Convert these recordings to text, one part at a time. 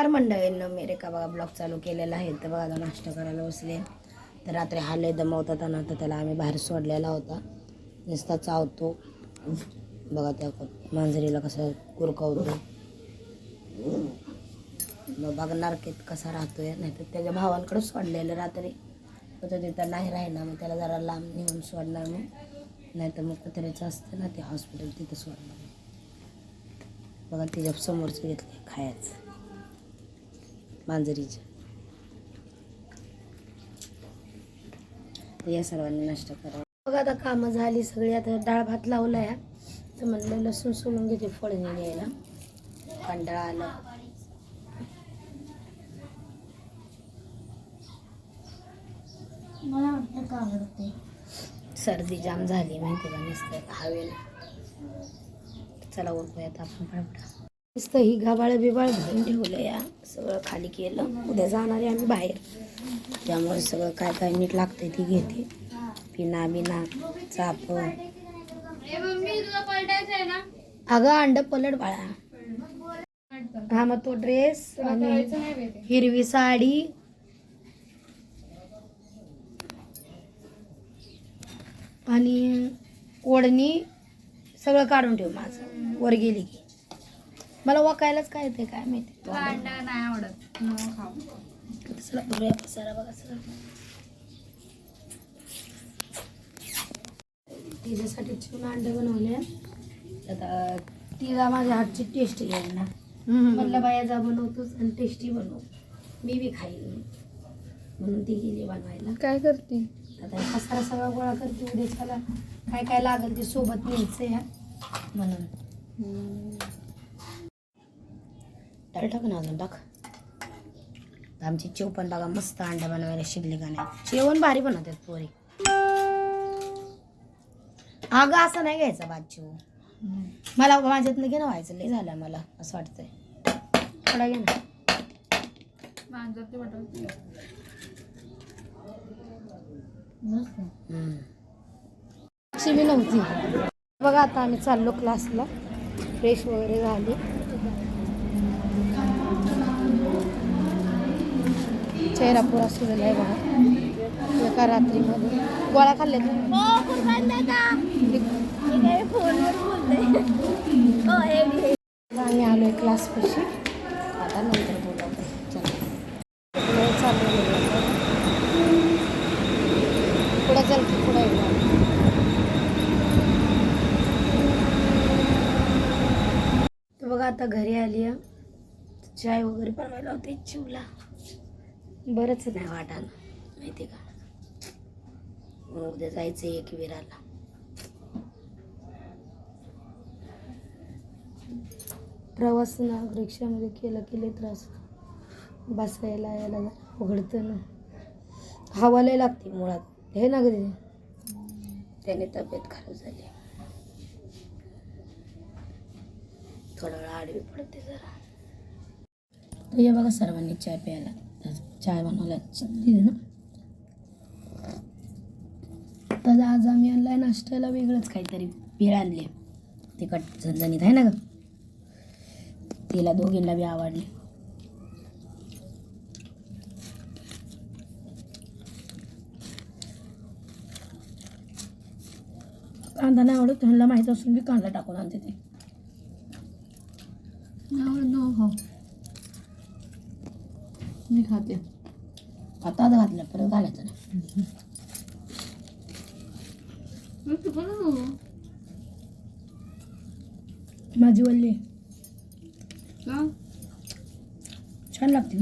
चार मंडळींनं मी रेखा बघा ब्लॉग चालू केलेला आहे. तर बघा आता नाश्ता करायला बसले. तर रात्री हा लय दमवतात तर त्याला आम्ही बाहेर सोडलेला होता. नुसता चावतो. बघा त्या मांजरीला कसं कुरकवतो. मग बघणार की कसा राहतोय. नाही तर त्याच्या भावांकडे सोडलेलं रात्री. तो तिथं नाही राहिला मग त्याला जरा लांब नेऊन सोडणार मग. नाही तर मग कुत्र्याचं असतं ना ते हॉस्पिटल तिथं सोडणार. बघा तिच्या समोरचं घेतलं खायचं. मांजरीचं. तर या सर्वांनी नष्ट करा बघा आता कामं झाली सगळी आता डाळ भात लावलाय. तर म्हणलं लसूण सोलून घेते फोडणी द्यायला कंटाळा आला. मला वाटतं का आवडते? सर्दी जाम झाली माहिती का? नुसतं हवेला. चला उठूयात आपण पडपडा नुसतं ही गाबाळ बिबाळ भरून ठेवलं या. सगळं खाली केलं. उद्या जाणार आहे आम्ही बाहेर. त्यामुळे सगळं काय काय नीट लागतंय ती घेते. पिना बिना चाप. अगं अंड पलट बाळा. हा मग तो ड्रेस आणि हिरवी साडी. आणि ओढणी सगळं काढून ठेव माझं. वर गेली की. मला वाकायलाच काय ते काय माहिती? नाही आवडत. न खाऊ. बघूया पसारा बघा सगळं तिच्यासाठी चिवून अंडे बनवले आता तिला माझ्या हातची टेस्ट येईल ना. म्हणलं बाया जा बनवतोच आणि टेस्टी बनव. मी बी खाईन. म्हणून ती गेली बनवायला. काय करते? आता पसारा सगळा गोळा करते उद्याच्याला. काय काय लागेल ते सोबत न्यायचं ह्या म्हणून. डाळ टाक ना अजून टाक. आमची चिव पण बघा मस्त अंडा बनवायला शिकली का नाही. जेवण भारी बनवतात पोरी. अगं असं नाही घ्यायचं भात चिव मला माझ्यातनं घे ना व्हायचं लय झालं मला असं वाटतंय. थोडा घे ना. हम्म. मी नव्हती. बघा आता आम्ही चाललो क्लासला फ्रेश वगैरे झाली. चेहरा पुरा सुजला आहे बघा. एका रात्रीमध्ये. गोळ्या खाल्ल्या आम्ही आलो आहे क्लासपाशी आता नंतर बोलवते चला. गेलो. पुढे चल की पुढे बघा आता घरी आली आहे चाय वगैरे बनवायला होते चिवला. बरंच नाही वाटायला माहिती का? मग उद्या जायचं एक विराला प्रवास ना रिक्षामध्ये केला की लय त्रास होतो. बसायला यायला जरा उघडतं ना. हवा लय लागते मुळात. हे ना कधी त्याने तब्येत खराब झाली. थोडा वेळ आडवी पडते जरा. तर हे बघा सर्वांनी चाय प्यायला. चाय बनवल्या ना. तर आज आम्ही आणलाय नाश्त्याला वेगळंच काहीतरी. भेळ आणली. तिखट झणझणीत आहे ना ग? तिला दोघींना बी आवडली. कांदा नाही आवडत ह्यांना माहीत असून मी कांदा टाकून आणते ते. आवडत हो. मी खाते. आता घातलं परत घालायचं नाही. माझी वल्ली. छान लागते.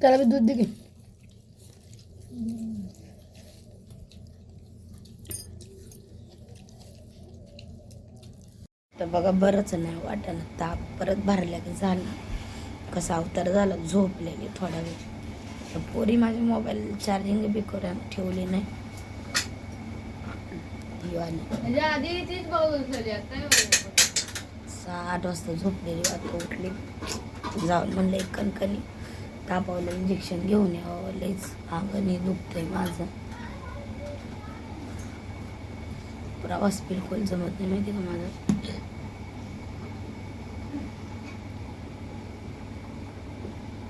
त्याला बी दूध दे तर बघा बरंच नाही वाटलं ताप परत भरल्या की झाला. कसा अवतार झाला झोपलेली थोडा वेळ. तर पोरी माझे मोबाईल चार्जिंग बी करून ठेवली नाही. आले म्हणजे आठ वाजता झोपलेली वाटतं उठली. जाऊन म्हणलं एक कणकणी. तापावलं इंजेक्शन घेऊन यावं लईच अंगणी दुखतंय माझं. प्रवास बिलकुल जमत नाही माहिती का माझं.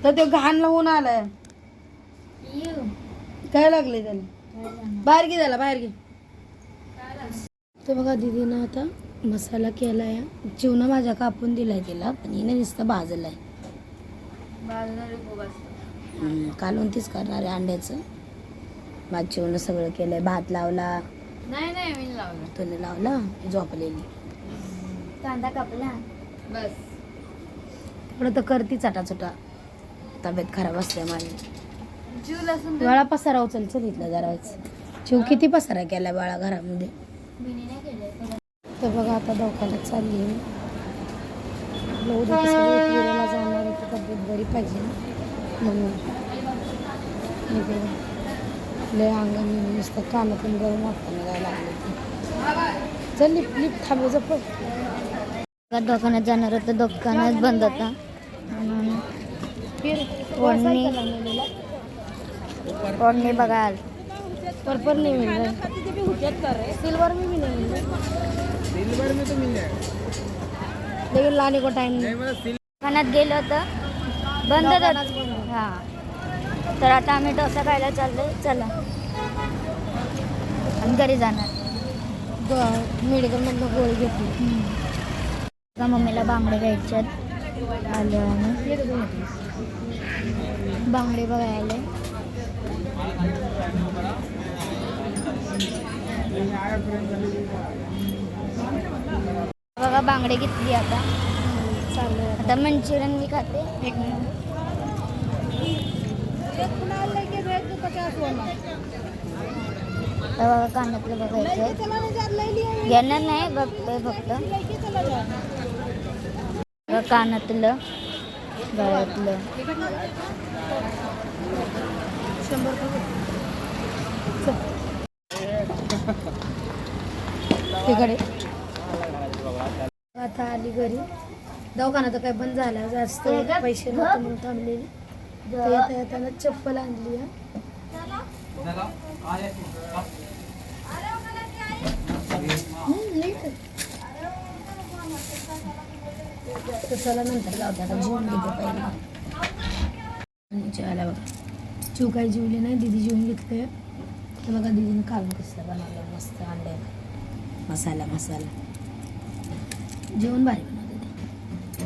तर ते घाण लावून आलाय. काय लागले त्याला? बाहेर घे त्याला बाहेर घे. तर बघा दीदीनं आता मसाला केलाय. चिवनं माझ्या कापून दिलाय तिला पण हिने नुसतं भाजलाय. कालवण तीच करणार आहे अंड्याचं. भात चिवनं सगळं केलंय. भात लावला. नाही नाही मी लावलं. तुने लावला? झोपलेली. कांदा कापला. बस. तेवढं तर करती चटाचटा. तब्येत खराब असते माझी जीव बाळा पसारा उचल चल इथला जरा चिव किती पसारा केलाय बाळा घरामध्ये. केलं तर बघा आता दवाखान्यात चालली आहे तब्येत बरी पाहिजे ना? म्हणून. लय अंगाने नुसतं कानातून गरम वाटतं निघायला लागले ते. चल लिप लिप थांबे जप दवाखान्यात जाणार होतं दुकानात बंद होता ओढणी ओढणी बघाल पर्पल नहीं मिल रहा है सिल्वर में भी नहीं. मिल रहा सिल्वर में तो मिल जाएगा लेकिन लाने को टाइम नहीं दुकानात गेलो होतं. बंद हां. तर आता आम्ही डोसा खायला चाललोय चला. आणि घरी जाणार. मेडिकलमधनं गोळी घेतली. मम्मीला बांगडे घ्यायच्यात आलो आम्ही बांगडे बघायला बघा बांगडे घेतली आता. आता मंचुरियन मी खाते. एक मिनिट. आता बघा कानातलं बघायचं. घेणार नाही बघतोय फक्त. कानातलं गळ्यातलं. शंभर तिकडे. आता आली घरी. दवाखाना तर काय बंद झाला. जास्त पैसे नव्हते म्हणून थांबलेली. तर येता येताना चप्पल आणली आहे. तर. चला नंतर लावते आता जेवून घेते पहिला. आणि जेवायला बघा. चिव काही जेवली नाही दिदी जेवून घेतले तर बघा दिदीने कालून कसलं बनवलं मस्त अंड्याला मसाला मसाला. जेवण भारी बनवते ते.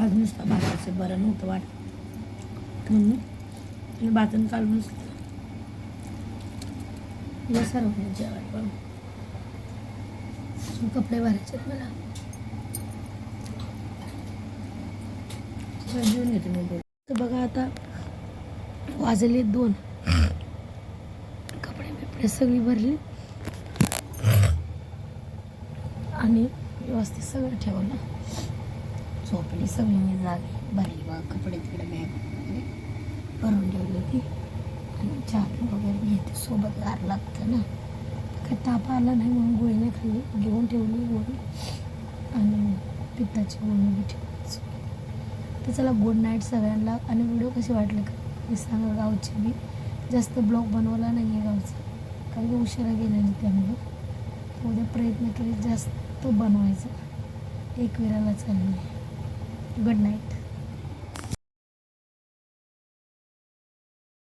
आज नुसतं भाताचं बरं नव्हतं वाट म्हणून मी भातून काढून या सर्व जेवण पण. कपडे भरायचे आहेत मला. घेऊन येते घेते मी तर बघा आता वाजले दोन. कपडे बिपडे सगळी भरली. आणि व्यवस्थित सगळं ठेवलं. झोपली सगळी मी जागी भरली बा कपडे तिकडे बॅग वगैरे भरून ठेवली ती आणि चहा वगैरे घेते सोबत गार लागतं ना. काही ताप आला नाही म्हणून गोळी नाही खाल्ली घेऊन ठेवली गोळी. आणि पित्ताची गोळी बी ठेवलीच तर चला गुड नाईट सगळ्यांना. आणि व्हिडिओ कसे वाटले का? मी सांगा गावचे मी जास्त ब्लॉग बनवला नाही आहे गावचा. काही की उशिरा गेलेली त्यामुळे. उद्या प्रयत्न केले जास्त. तो बनवायचा. एक विराला चालली. Good night